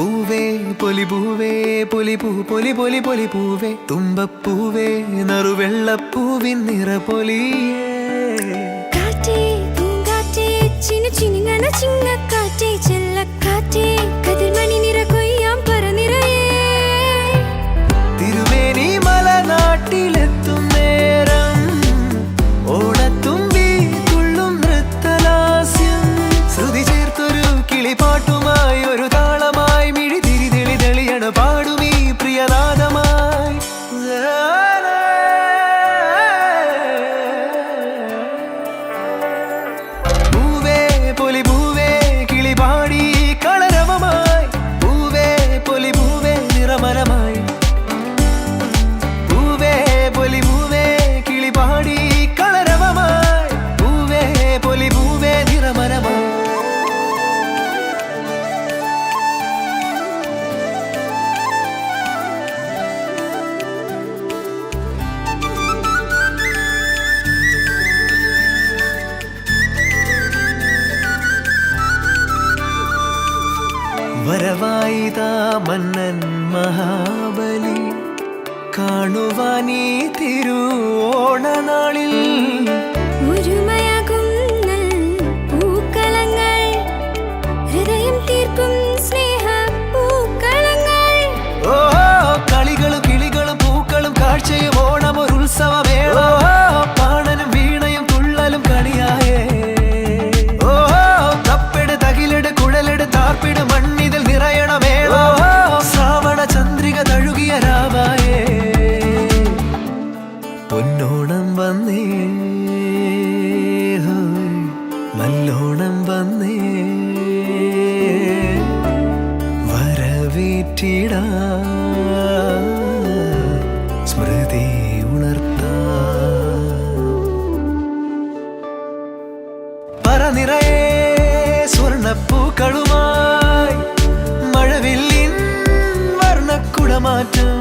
പൊലിപൂവേ പൊലിപൂ പൊലി പൊലി പൊലി പൂവേ തുമ്പപ്പൂവേ നറുവെള്ളപ്പൂവിൻ നിറപൊലിയേ. കാറ്റേ പൂങ്കാറ്റേ ചിന്നു ചിനുങ്ങണ ചിങ്ങക്കാറ്റേ ചെല്ലക്കാറ്റേ കതിർമണി നിറ കൊയ്യാം പറനിറയേ. തിരുമേനി മലനാട്ടിലെത്തും നേരം ഓണത്തുമ്പി തുള്ളും നൃത്തലാസ്യം. ശ്രുതി ചേർത്തൊരു കിളിപ്പാട്ടുമായി വരവായിതാ മന്നൻ മഹാബലി കാണുവാനീ തിരുവോണനാളിൽ പൊന്നോണം വന്നേ. ഹോയ്, നല്ലോണം വന്നേ. വരവേറ്റിട. സ്മൃതി ഉണർത്താ. പറനിറയെ സ്വർണപ്പൂക്കളുമായി മഴവില്ലിൻ വർണക്കുടമാറ്റം.